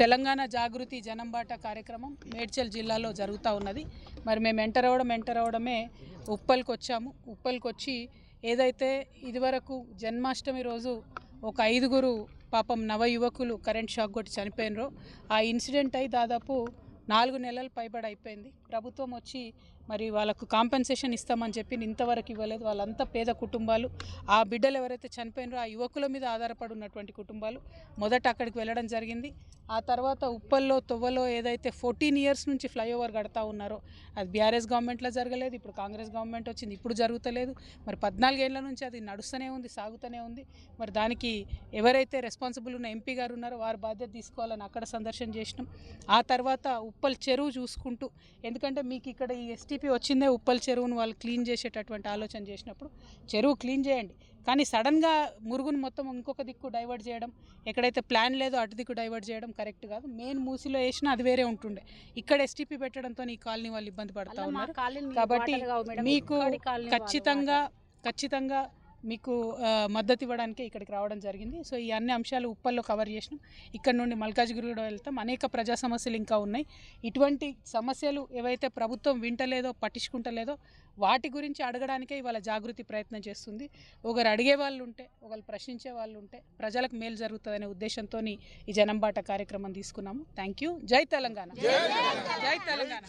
తెలంగాణ జాగృతి జనంబాట కార్యక్రమం మేడ్చల్ జిల్లాలో జరుగుతూ ఉన్నది. మరి మేము ఎంటర్ అవ్వడం ఎంటర్ అవ్వడమే ఉప్పల్కి వచ్చాము. ఉప్పల్కి వచ్చి ఏదైతే ఇదివరకు జన్మాష్టమి రోజు ఒక ఐదుగురు పాపం నవ యువకులు కరెంట్ షాక్ కొట్టి చనిపోయినరో ఆ ఇన్సిడెంట్ అయి దాదాపు నాలుగు నెలలు పైబడి అయిపోయింది. ప్రభుత్వం వచ్చి మరి వాళ్ళకు కాంపెన్సేషన్ ఇస్తామని చెప్పి ఇంతవరకు ఇవ్వలేదు. వాళ్ళంతా పేద కుటుంబాలు. ఆ బిడ్డలు ఎవరైతే చనిపోయినారో ఆ యువకుల మీద ఆధారపడి ఉన్నటువంటి కుటుంబాలు మొదట అక్కడికి వెళ్ళడం జరిగింది. ఆ తర్వాత ఉప్పల్లో తొవ్వలో ఏదైతే ఫోర్టీన్ ఇయర్స్ నుంచి ఫ్లైఓవర్ కడతా ఉన్నారో అది బీఆర్ఎస్ గవర్నమెంట్లో జరగలేదు. ఇప్పుడు కాంగ్రెస్ గవర్నమెంట్ వచ్చింది. ఇప్పుడు జరుగుతలేదు. మరి పద్నాలుగేళ్ళ నుంచి అది నడుస్తూనే ఉంది సాగుతూనే ఉంది. మరి దానికి ఎవరైతే రెస్పాన్సిబుల్ ఉన్న ఎంపీ గారు ఉన్నారో వారు బాధ్యత తీసుకోవాలని అక్కడ సందర్శన చేసినాం. ఆ తర్వాత ఉప్పల్ చెరువు చూసుకుంటూ ఎందుకంటే మీకు ఇక్కడ ఈ ఎస్టీపీ వచ్చిందే ఉప్పల్ చెరువును వాళ్ళు క్లీన్ చేసేటటువంటి ఆలోచన చేసినప్పుడు చెరువు క్లీన్ చేయండి. కానీ సడన్గా మురుగును మొత్తం ఇంకొక దిక్కు డైవర్ట్ చేయడం ఎక్కడైతే ప్లాన్ లేదో అటు దిక్కు డైవర్ట్ చేయడం కరెక్ట్ కాదు. మెయిన్ మూసిలో వేసినా అది వేరే ఉంటుండే. ఇక్కడ ఎస్టీపీ పెట్టడంతో ఈ కాలనీ వాళ్ళు ఇబ్బంది పడతా ఉన్నారు. కాబట్టి మీకు ఖచ్చితంగా ఖచ్చితంగా మీకు మద్దతు ఇవ్వడానికి ఇక్కడికి రావడం జరిగింది. సో ఈ అన్ని అంశాలు ఉప్పల్లో కవర్ చేసినాం. ఇక్కడ నుండి మల్కాజ్గిరి కూడా వెళ్తాం. అనేక ప్రజా సమస్యలు ఇంకా ఉన్నాయి. ఇటువంటి సమస్యలు ఏవైతే ప్రభుత్వం వింటలేదో పట్టించుకుంటలేదో వాటి గురించి అడగడానికే ఇవాళ జాగృతి ప్రయత్నం చేస్తుంది. ఒకరు అడిగే వాళ్ళు ఉంటే ఒకరు ప్రశ్నించే వాళ్ళు ఉంటే ప్రజలకు మేలు జరుగుతుందనే ఉద్దేశంతో ఈ జనంబాట కార్యక్రమం తీసుకున్నాము. Thank you. జై తెలంగాణ. జై తెలంగాణ.